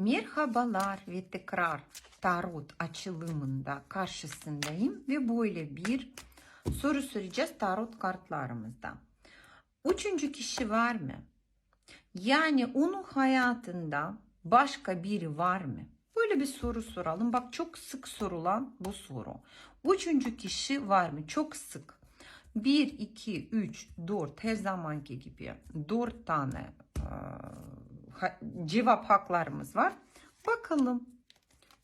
Merhabalar ve tekrar tarot açılımında karşısındayım ve böyle bir soru soracağız tarot kartlarımızda. Üçüncü kişi var mı? Yani onun hayatında başka biri var mı? Böyle bir soru soralım. Bak çok sık sorulan bu soru. Üçüncü kişi var mı? Çok sık. 1, 2, 3, 4 her zamanki gibi 4 tane e, cevap haklarımız var. Bakalım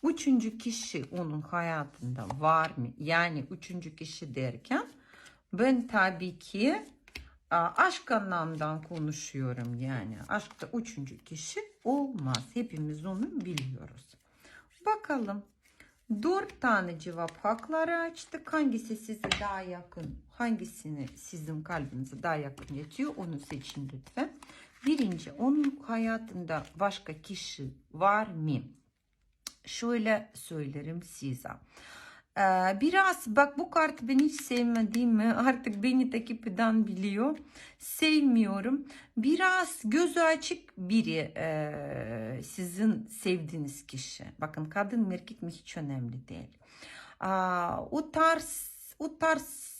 üçüncü kişi onun hayatında var mı? Yani üçüncü kişi derken ben tabii ki aşk anlamdan konuşuyorum yani. Aşkta üçüncü kişi olmaz. Hepimiz onu biliyoruz. Bakalım. Dört tane cevap hakları açtık. Hangisi size daha yakın, hangisini sizin kalbinize daha yakın yatıyor onu seçin lütfen. Birinci, onun hayatında başka kişi var mı? Şöyle söylerim size. Ee, Biraz bak bu kartı ben hiç sevmediğimi artık beni takip eden biliyor. Sevmiyorum. Biraz gözü açık biri e, sizin sevdiğiniz kişi. Bakın kadın erkek mi hiç önemli değil. O tarz o tarz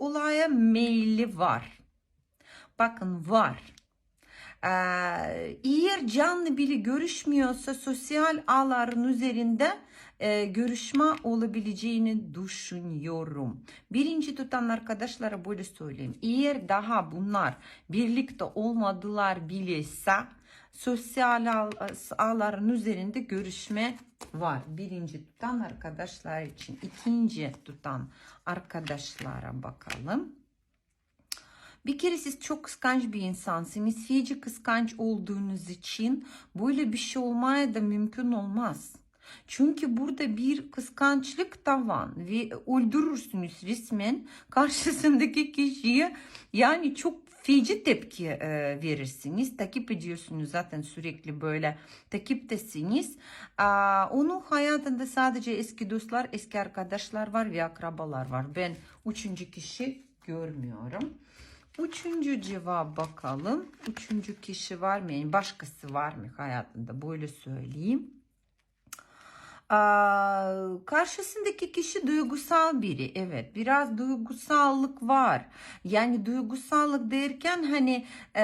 olaya meyli var. Bakın var. Ee, eğer canlı biri görüşmüyorsa sosyal ağların üzerinde e, görüşme olabileceğini düşünüyorum. Birinci tutan arkadaşlara böyle söyleyeyim. Eğer daha bunlar birlikte olmadılar bilirse sosyal ağ- ağların üzerinde görüşme var. Birinci tutan arkadaşlar için. ikinci tutan arkadaşlara bakalım. Bir kere siz çok kıskanç bir insansınız. Feci kıskanç olduğunuz için böyle bir şey olmaya da mümkün olmaz. Çünkü burada bir kıskançlık tavan ve öldürürsünüz resmen karşısındaki kişiye yani çok feci tepki e, verirsiniz. Takip ediyorsunuz zaten sürekli böyle takiptesiniz. Aa, onun hayatında sadece eski dostlar, eski arkadaşlar var ve akrabalar var. Ben üçüncü kişi görmüyorum. Üçüncü cevap bakalım. Üçüncü kişi var mı? Yani başkası var mı hayatında? Böyle söyleyeyim. Aa, karşısındaki kişi duygusal biri. Evet biraz duygusallık var. Yani duygusallık derken hani eee,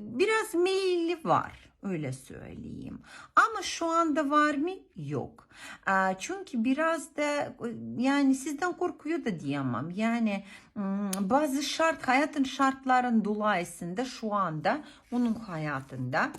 biraz meyilli var. Öyle söyleyeyim. Ama şu anda var mı? Yok. Aa, çünkü biraz da yani sizden korkuyor da diyemem. Yani hmm, bazı şart hayatın şartların dolayısıyla şu anda onun hayatında